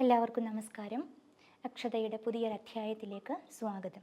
എല്ലാവർക്കും നമസ്കാരം. അക്ഷതയുടെ പുതിയൊരധ്യായത്തിലേക്ക് സ്വാഗതം.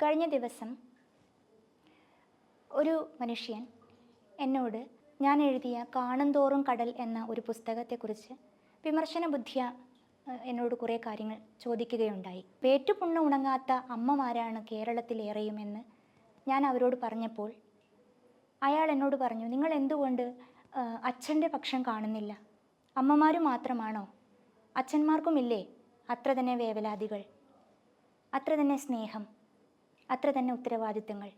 കഴിഞ്ഞ ദിവസം ഒരു മനുഷ്യൻ എന്നോട് ഞാൻ എഴുതിയ കാണുന്തോറും കടൽ എന്ന ഒരു പുസ്തകത്തെക്കുറിച്ച് വിമർശന ബുദ്ധിയ എന്നോട് കുറേ കാര്യങ്ങൾ ചോദിക്കുകയുണ്ടായി. പേറ്റുപുണ്ണ് ഉണങ്ങാത്ത അമ്മമാരാണ് കേരളത്തിലേറെയുമെന്ന് ഞാൻ അവരോട് പറഞ്ഞപ്പോൾ അയാൾ എന്നോട് പറഞ്ഞു നിങ്ങൾ എന്തുകൊണ്ട് അച്ഛന്റെ പക്ഷം കാണുന്നില്ല? അമ്മമാർ മാത്രമാണോ? അച്ഛന്മാർക്കുമില്ലേ അത്ര തന്നെ വേവലാതികൾ? അത്ര തന്നെ സ്നേഹം? അത്ര തന്നെ ഉത്തരവാദിത്തങ്ങൾ?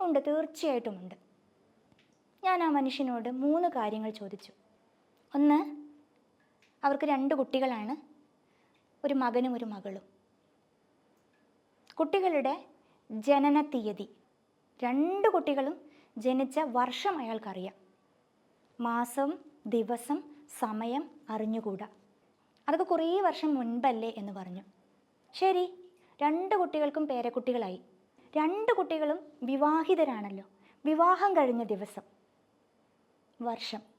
ഉണ്ട് തീർച്ചയായിട്ടും ഉണ്ട്. ഞാൻ ആ മനുഷ്യനോട് മൂന്ന് കാര്യങ്ങൾ ചോദിച്ചു. ഒന്ന് അവർക്ക് രണ്ട് കുട്ടികളാണ്. ഒരു മകനും ഒരു മകളും. കുട്ടികളുടെ ജനന തീയതി. രണ്ട് കുട്ടികളും ജനിച്ച വർഷം അയാൾക്കറിയാം. മാസം ദിവസം സമയം അറിഞ്ഞുകൂടാ. അതൊക്കെ കുറേ വർഷം മുൻപല്ലേ എന്ന് പറഞ്ഞു. ശരി രണ്ട് കുട്ടികൾക്കും പേരക്കുട്ടികളായി. രണ്ട് കുട്ടികളും വിവാഹിതരാണല്ലോ. വിവാഹം കഴിഞ്ഞ ദിവസം. വർഷം.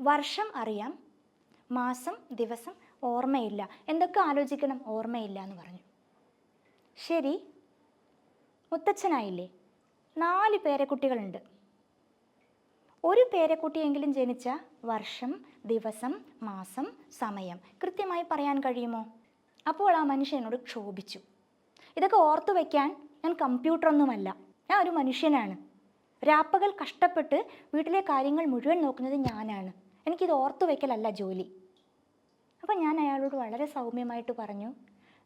വർഷം അറിയാം മാസം ദിവസം ഓർമ്മയില്ല. എന്തൊക്കെ ആലോചിക്കണം? ഓർമ്മയില്ല എന്ന് പറഞ്ഞു. ശരി മുത്തച്ഛനായില്ലേ? നാല് പേരക്കുട്ടികളുണ്ട്. ഒരു പേരക്കുട്ടിയെങ്കിലും ജനിച്ച വർഷം ദിവസം മാസം സമയം കൃത്യമായി പറയാൻ കഴിയുമോ? അപ്പോൾ ആ മനുഷ്യനോട് ക്ഷോഭിച്ചു. ഇതൊക്കെ ഓർത്തു വയ്ക്കാൻ ഞാൻ കമ്പ്യൂട്ടറൊന്നുമല്ല. ഞാൻ ഒരു മനുഷ്യനാണ്. രാപ്പകൽ കഷ്ടപ്പെട്ട് വീട്ടിലെ കാര്യങ്ങൾ മുഴുവൻ നോക്കുന്നത് ഞാനാണ്. എനിക്കിത് ഓർത്തു വയ്ക്കലല്ല ജോലി. അപ്പം ഞാൻ അയാളോട് വളരെ സൗമ്യമായിട്ട് പറഞ്ഞു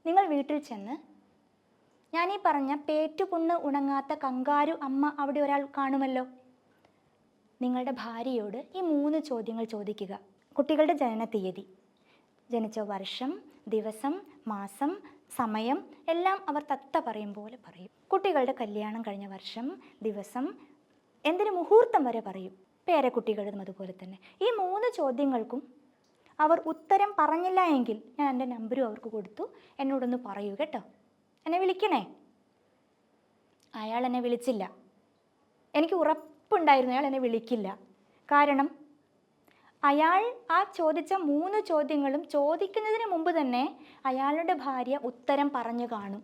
നിങ്ങൾ വീട്ടിൽ ചെന്ന് ഞാൻ ഈ പറഞ്ഞ പേറ്റുപുണ്ണ് ഉണങ്ങാത്ത കങ്കാരു അമ്മ അവിടെ ഒരാൾ കാണുമല്ലോ? നിങ്ങളുടെ ഭാര്യയോട് ഈ മൂന്ന് ചോദ്യങ്ങൾ ചോദിക്കുക. കുട്ടികളുടെ ജനന തീയതി ജനിച്ച വർഷം ദിവസം മാസം സമയം എല്ലാം അവർ തത്ത പറയും പോലെ പറയും. കുട്ടികളുടെ കല്യാണം കഴിഞ്ഞ വർഷം ദിവസം എന്തിനു മുഹൂർത്തം വരെ പറയും. പേരക്കുട്ടികളും അതുപോലെ തന്നെ. ഈ മൂന്ന് ചോദ്യങ്ങൾക്കും അവർ ഉത്തരം പറഞ്ഞില്ല എങ്കിൽ ഞാൻ എന്റെ നമ്പരും അവർക്ക് കൊടുത്തു. എന്നോടൊന്ന് പറയൂ കേട്ടോ. എന്നെ വിളിക്കണേ? അയാൾ എന്നെ വിളിച്ചില്ല. എനിക്ക് ഉറപ്പുണ്ടായിരുന്നു അയാൾ എന്നെ വിളിക്കില്ല. കാരണം അയാൾ ആ ചോദിച്ച മൂന്ന് ചോദ്യങ്ങളും ചോദിക്കുന്നതിന് മുമ്പ് തന്നെ അയാളുടെ ഭാര്യ ഉത്തരം പറഞ്ഞു കാണും.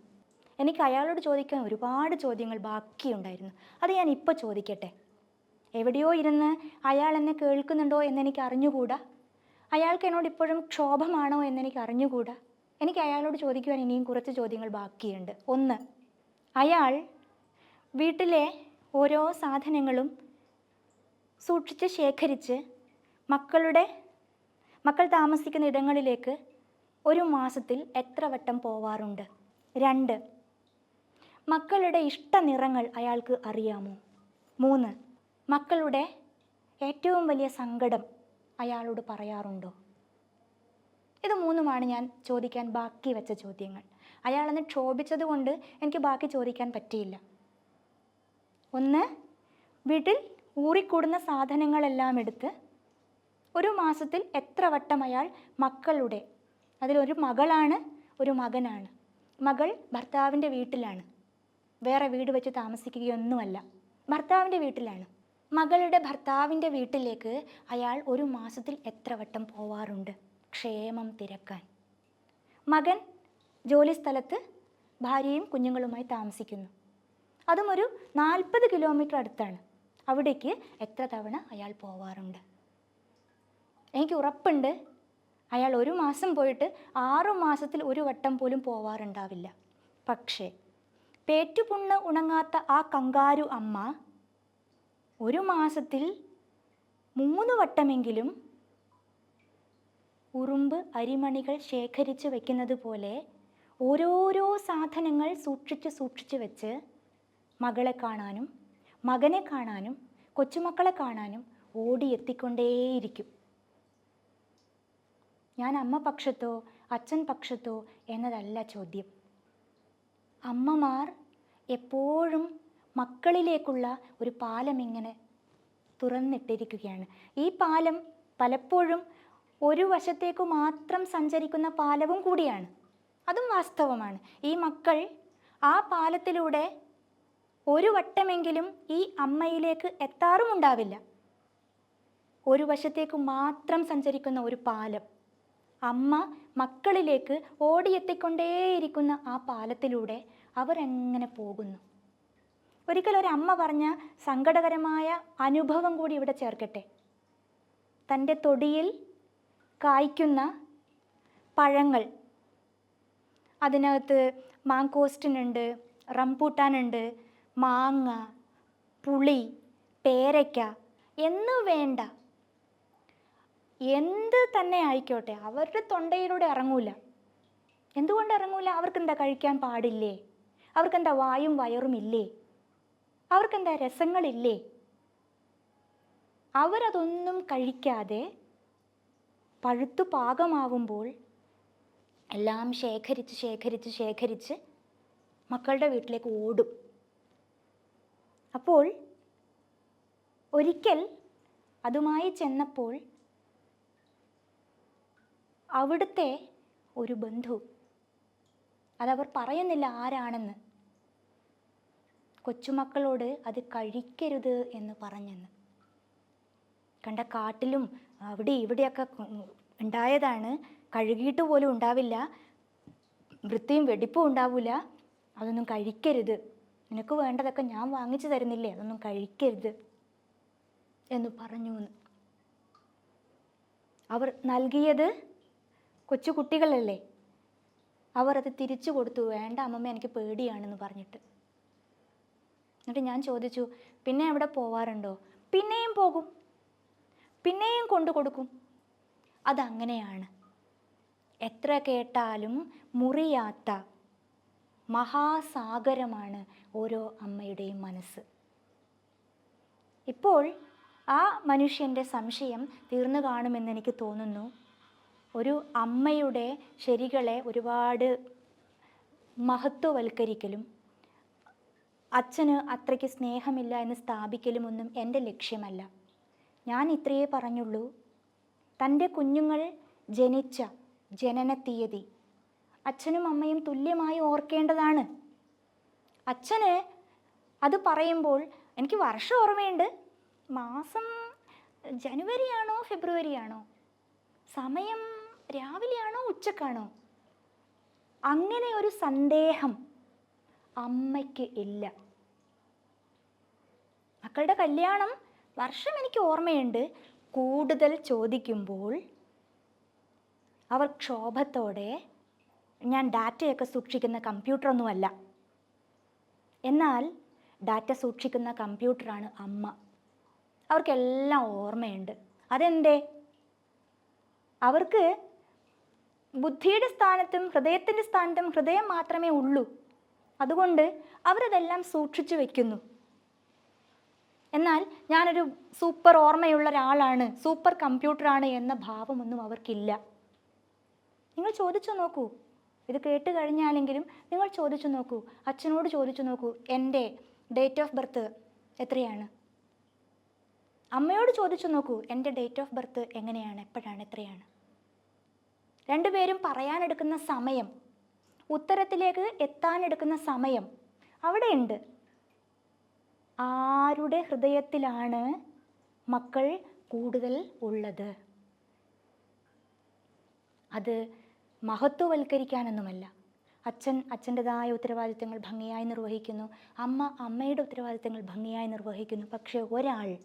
എനിക്ക് അയാളോട് ചോദിക്കാൻ ഒരുപാട് ചോദ്യങ്ങൾ ബാക്കിയുണ്ടായിരുന്നു. അത് ഞാൻ ഇപ്പോൾ ചോദിക്കട്ടെ? എവിടെയോ ഇരുന്ന് അയാൾ എന്നെ കേൾക്കുന്നുണ്ടോ എന്നെനിക്ക് അറിഞ്ഞുകൂടാ? അയാൾക്ക് എന്നോട് ഇപ്പോഴും ക്ഷോഭമാണോ എന്നെനിക്ക് അറിഞ്ഞുകൂടാ? എനിക്ക് അയാളോട് ചോദിക്കുവാൻ ഇനിയും കുറച്ച് ചോദ്യങ്ങൾ ബാക്കിയുണ്ട്. ഒന്ന് അയാൾ വീട്ടിലെ ഓരോ സാധനങ്ങളും സൂക്ഷിച്ച് ശേഖരിച്ച് മക്കളുടെ മക്കൾ താമസിക്കുന്ന ഇടങ്ങളിലേക്ക് ഒരു മാസത്തിൽ എത്ര വട്ടം പോവാറുണ്ട്? രണ്ട് മക്കളുടെ ഇഷ്ട നിറങ്ങൾ അയാൾക്ക് അറിയാമോ? മൂന്ന് മക്കളുടെ ഏറ്റവും വലിയ സങ്കടം അയാളോട് പറയാറുണ്ടോ? ഇത് മൂന്നുമാണ് ഞാൻ ചോദിക്കാൻ ബാക്കി വെച്ച ചോദ്യങ്ങൾ. അയാളെന്ന് ക്ഷോഭിച്ചത് കൊണ്ട് എനിക്ക് ബാക്കി ചോദിക്കാൻ പറ്റിയില്ല. ഒന്ന് വീട്ടിൽ ഊറിക്കൂടുന്ന സാധനങ്ങളെല്ലാം എടുത്ത് ഒരു മാസത്തിൽ എത്ര വട്ടം അയാൾ മക്കളുടെ അതിലൊരു മകളാണ് ഒരു മകനാണ്. മകൾ ഭർത്താവിന്റെ വീട്ടിലാണ്. വേറെ വീട് വെച്ച് താമസിക്കുകയൊന്നുമല്ല. ഭർത്താവിന്റെ വീട്ടിലാണ്. മകളുടെ ഭർത്താവിന്റെ വീട്ടിലേക്ക് അയാൾ ഒരു മാസത്തിൽ എത്ര വട്ടം പോവാറുണ്ട്? ക്ഷേമം തിരക്കാൻ. മകൻ ജോലി സ്ഥലത്ത് ഭാര്യയും കുഞ്ഞുങ്ങളുമായി താമസിക്കുന്നു. അതും ഒരു നാൽപ്പത് കിലോമീറ്റർ അടുത്താണ്. അവിടേക്ക് എത്ര തവണ അയാൾ പോവാറുണ്ട്? എനിക്ക് ഉറപ്പുണ്ട്. അയാൾ ഒരു മാസം പോയിട്ട് ആറു മാസത്തിൽ ഒരു വട്ടം പോലും പോവാറുണ്ടാവില്ല. പക്ഷേ പേറ്റുപുണ്ണ് ഉണങ്ങാത്ത ആ കങ്കാരു അമ്മ ഒരു മാസത്തിൽ മൂന്ന് വട്ടമെങ്കിലും ഉറുമ്പ് അരിമണികൾ ശേഖരിച്ച് വെക്കുന്നത് പോലെ ഓരോരോ സാധനങ്ങൾ സൂക്ഷിച്ച് സൂക്ഷിച്ച് വെച്ച് മകളെ കാണാനും മകനെ കാണാനും കൊച്ചുമക്കളെ കാണാനും ഓടിയെത്തിക്കൊണ്ടേയിരിക്കും ഞാൻ അമ്മ പക്ഷത്തോ അച്ഛൻ പക്ഷത്തോ എന്നതല്ല ചോദ്യം. അമ്മമാർ എപ്പോഴും മക്കളിലേക്കുള്ള ഒരു പാലം ഇങ്ങനെ തുറന്നിട്ടിരിക്കുകയാണ്. ഈ പാലം പലപ്പോഴും ഒരു വശത്തേക്ക് മാത്രം സഞ്ചരിക്കുന്ന പാലവും കൂടിയാണ്. അതും വാസ്തവമാണ്. ഈ മക്കൾ ആ പാലത്തിലൂടെ ഒരു വട്ടമെങ്കിലും ഈ അമ്മയിലേക്ക് എത്താറുമുണ്ടാവില്ല. ഒരു വശത്തേക്ക് മാത്രം സഞ്ചരിക്കുന്ന ഒരു പാലം. അമ്മ മക്കളിലേക്ക് ഓടിയെത്തിക്കൊണ്ടേയിരിക്കുന്ന ആ പാലത്തിലൂടെ അവരെങ്ങനെ പോകുന്നു? ഒരിക്കൽ ഒരു അമ്മ പറഞ്ഞ സങ്കടകരമായ അനുഭവം കൂടി ഇവിടെ ചേർക്കട്ടെ. തന്റെ തൊടിയിൽ കായ്ക്കുന്ന പഴങ്ങൾ. അതിനകത്ത് മാങ്കോസ്റ്റിനുണ്ട് റംപൂട്ടാനുണ്ട് മാങ്ങ പുളി പേരയ്ക്ക എന്ന് വേണ്ട. എന്ത് തന്നെ ആയിക്കോട്ടെ അവരുടെ തൊണ്ടയിലൂടെ ഇറങ്ങൂല. എന്തുകൊണ്ട് ഇറങ്ങൂല? അവർക്കെന്താ കഴിക്കാൻ പാടില്ലേ? അവർക്കെന്താ വായും വയറും ഇല്ലേ? അവർക്കെന്താ രസങ്ങളില്ലേ? അവരതൊന്നും കഴിക്കാതെ പഴുത്തു പാകമാവുമ്പോൾ എല്ലാം ശേഖരിച്ച് ശേഖരിച്ച് ശേഖരിച്ച് മക്കളുടെ വീട്ടിലേക്ക് ഓടും. അപ്പോൾ ഒരിക്കൽ അതുമായി ചെന്നപ്പോൾ അവിടുത്തെ ഒരു ബന്ധു അതവർ പറയുന്നില്ല ആരാണെന്ന്. കൊച്ചുമക്കളോട് അത് കഴിക്കരുത് എന്ന് പറഞ്ഞെന്ന്. കണ്ട കാട്ടിലും അവിടെ ഇവിടെയൊക്കെ ഉണ്ടായതാണ്. കഴുകിയിട്ട് പോലും ഉണ്ടാവില്ല. വൃത്തിയും വെടിപ്പും ഉണ്ടാവില്ല അതൊന്നും കഴിക്കരുത്. നിനക്ക് വേണ്ടതൊക്കെ ഞാൻ വാങ്ങിച്ചു തരുന്നില്ലേ? അതൊന്നും കഴിക്കരുത് എന്ന് പറഞ്ഞു അവർ നൽകിയത് കൊച്ചു കുട്ടികളല്ലേ അവർ അത് തിരിച്ചു കൊടുത്തു. വേണ്ട അമ്മമ്മ എനിക്ക് പേടിയാണെന്ന് പറഞ്ഞിട്ട്. എന്നിട്ട് ഞാൻ ചോദിച്ചു പിന്നെ അവിടെ പോവാറുണ്ടോ? പിന്നെയും പോകും. പിന്നെയും കൊണ്ടു കൊടുക്കും. അതങ്ങനെയാണ്. എത്ര കേട്ടാലും മുറിയാത്ത മഹാസാഗരമാണ് ഓരോ അമ്മയുടെയും മനസ്സ്. ഇപ്പോൾ ആ മനുഷ്യന്റെ സംശയം തീർന്നു കാണുമെന്ന് എനിക്ക് തോന്നുന്നു. ഒരു അമ്മയുടെ ശരികളെ ഒരുപാട് മഹത്വവൽക്കരിക്കലും അച്ഛന് അത്രയ്ക്ക് സ്നേഹമില്ല എന്ന് സ്ഥാപിക്കലും ഒന്നും എന്റെ ലക്ഷ്യമല്ല. ഞാൻ ഇത്രയേ പറഞ്ഞുള്ളൂ. തന്റെ കുഞ്ഞുങ്ങൾ ജനിച്ച ജനന തീയതി അച്ഛനും അമ്മയും തുല്യമായി ഓർക്കേണ്ടതാണ്. അച്ഛന് അത് പറയുമ്പോൾ എനിക്ക് വർഷം ഓർമ്മയുണ്ട്. മാസം ജനുവരിയാണോ ഫെബ്രുവരിയാണോ? സമയം രാവിലെയാണോ ഉച്ചക്കാണോ? അങ്ങനെ ഒരു സന്ദേഹം അമ്മയ്ക്ക് ഇല്ല. മക്കളുടെ കല്യാണം വർഷം എനിക്ക് ഓർമ്മയുണ്ട്. കൂടുതൽ ചോദിക്കുമ്പോൾ അവർ ക്ഷോഭത്തോടെ ഞാൻ ഡാറ്റയൊക്കെ സൂക്ഷിക്കുന്ന കമ്പ്യൂട്ടറൊന്നുമല്ല. എന്നാൽ ഡാറ്റ സൂക്ഷിക്കുന്ന കമ്പ്യൂട്ടറാണ് അമ്മ. അവർക്കെല്ലാം ഓർമ്മയുണ്ട്. അതെന്തേ? അവർക്ക് ബുദ്ധിയുടെ സ്ഥാനത്തും ഹൃദയത്തിന്റെ സ്ഥാനത്തും ഹൃദയം മാത്രമേ ഉള്ളൂ. അതുകൊണ്ട് അവരതെല്ലാം സൂക്ഷിച്ചു വെക്കുന്നു. എന്നാൽ ഞാനൊരു സൂപ്പർ ഓർമ്മയുള്ള ഒരാളാണ് സൂപ്പർ കമ്പ്യൂട്ടറാണ് എന്ന ഭാവമൊന്നും അവർക്കില്ല. നിങ്ങൾ ചോദിച്ചു നോക്കൂ. ഇത് കേട്ട് കഴിഞ്ഞാലെങ്കിലും നിങ്ങൾ ചോദിച്ചു നോക്കൂ. അച്ഛനോട് ചോദിച്ചു നോക്കൂ എന്റെ ഡേറ്റ് ഓഫ് ബർത്ത് എത്രയാണ്? അമ്മയോട് ചോദിച്ചു നോക്കൂ എന്റെ ഡേറ്റ് ഓഫ് ബർത്ത് എങ്ങനെയാണ്? എപ്പോഴാണ്? എത്രയാണ്? രണ്ടുപേരും പറയാനെടുക്കുന്ന സമയം ഉത്തരത്തിലേക്ക് എത്താനെടുക്കുന്ന സമയം അവിടെയുണ്ട്. ആരുടെ ഹൃദയത്തിലാണ് മക്കൾ കൂടുതൽ ഉള്ളത്? അത് മഹത്വവൽക്കരിക്കാനൊന്നുമല്ല. അച്ഛൻ അച്ഛന്റെതായ ഉത്തരവാദിത്തങ്ങൾ ഭംഗിയായി നിർവഹിക്കുന്നു. അമ്മ അമ്മയുടെ ഉത്തരവാദിത്തങ്ങൾ ഭംഗിയായി നിർവഹിക്കുന്നു. പക്ഷേ ഒരാൾ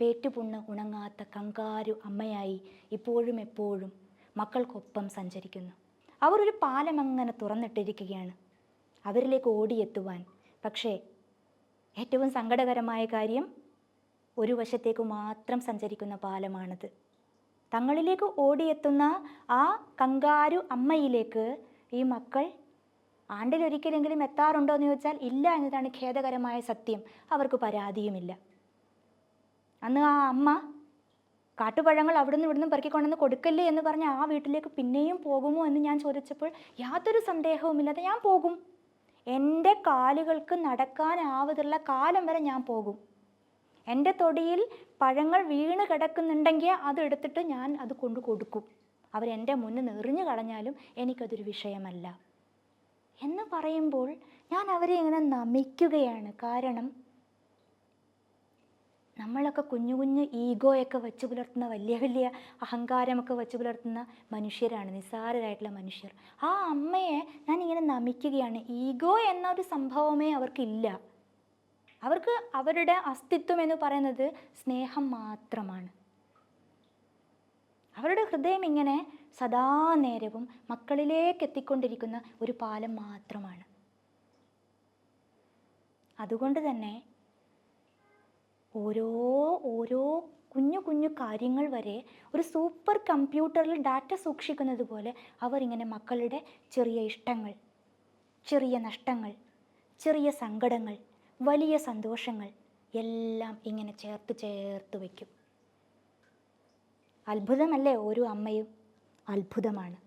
പേറ്റുപുണ്ണ് ഉണങ്ങാത്ത കങ്കാരു അമ്മയായി ഇപ്പോഴും എപ്പോഴും മക്കൾക്കൊപ്പം സഞ്ചരിക്കുന്നു. അവർ ഒരു പാലം അങ്ങനെ തുറന്നിട്ടിരിക്കുകയാണ്. അവരിലേക്ക് ഓടിയെത്തുവാൻ. പക്ഷേ ഏറ്റവും സങ്കടകരമായ കാര്യം ഒരു വശത്തേക്ക് മാത്രം സഞ്ചരിക്കുന്ന പാലമാണത്. തങ്ങളിലേക്ക് ഓടിയെത്തുന്ന ആ കങ്കാരു അമ്മയിലേക്ക് ഈ മക്കൾ ആണ്ടിലൊരിക്കലെങ്കിലും എത്താറുണ്ടോ എന്ന് ചോദിച്ചാൽ ഇല്ല എന്നതാണ് ഖേദകരമായ സത്യം. അവർക്ക് പരാതിയുമില്ല. അന്ന് ആ അമ്മ കാട്ടുപഴങ്ങൾ അവിടുന്ന് ഇവിടുന്ന് പെറുക്കിക്കൊണ്ടെന്ന് കൊടുക്കല്ലേ എന്ന് പറഞ്ഞ് ആ വീട്ടിലേക്ക് പിന്നെയും പോകുമോ എന്ന് ഞാൻ ചോദിച്ചപ്പോൾ യാതൊരു സന്ദേഹവുമില്ലാതെ ഞാൻ പോകും. എന്റെ കാലുകൾക്ക് നടക്കാനാവതുള്ള കാലം വരെ ഞാൻ പോകും. എന്റെ തൊടിയിൽ പഴങ്ങൾ വീണ് കിടക്കുന്നുണ്ടെങ്കിൽ അത് എടുത്തിട്ട് ഞാൻ അത് കൊണ്ടു കൊടുക്കും. അവരെന്റെ മുന്നിൽ നിറഞ്ഞു കളഞ്ഞാലും എനിക്കതൊരു വിഷയമല്ല. എന്ന് പറയുമ്പോൾ ഞാൻ അവരെ ഇങ്ങനെ നമിക്കുകയാണ്. കാരണം നമ്മളൊക്കെ കുഞ്ഞു കുഞ്ഞു ഈഗോയൊക്കെ വെച്ച് പുലർത്തുന്ന വലിയ വലിയ അഹങ്കാരമൊക്കെ വെച്ച് പുലർത്തുന്ന മനുഷ്യരാണ് നിസ്സാരരായിട്ടുള്ള മനുഷ്യർ. ആ അമ്മയെ ഞാൻ ഇങ്ങനെ നമിക്കുകയാണ്. ഈഗോ എന്നൊരു സംഭവമേ അവർക്കില്ല. അവർക്ക് അവരുടെ അസ്തിത്വം എന്ന് പറയുന്നത് സ്നേഹം മാത്രമാണ്. അവരുടെ ഹൃദയം ഇങ്ങനെ സദാ നേരവും മക്കളിലേക്ക് എത്തിക്കൊണ്ടിരിക്കുന്ന ഒരു പാലം മാത്രമാണ്. അതുകൊണ്ട് തന്നെ ഓരോ ഓരോ കുഞ്ഞു കുഞ്ഞു കാര്യങ്ങൾ വരെ ഒരു സൂപ്പർ കമ്പ്യൂട്ടറിൽ ഡാറ്റ സൂക്ഷിക്കുന്നത് പോലെ അവർ ഇങ്ങനെ മക്കളുടെ ചെറിയ ഇഷ്ടങ്ങൾ ചെറിയ നഷ്ടങ്ങൾ ചെറിയ സങ്കടങ്ങൾ വലിയ സന്തോഷങ്ങൾ എല്ലാം ഇങ്ങനെ ചേർത്ത് ചേർത്ത് വയ്ക്കും. അത്ഭുതമല്ലേ ഓരോ അമ്മയും? അത്ഭുതമാണ്.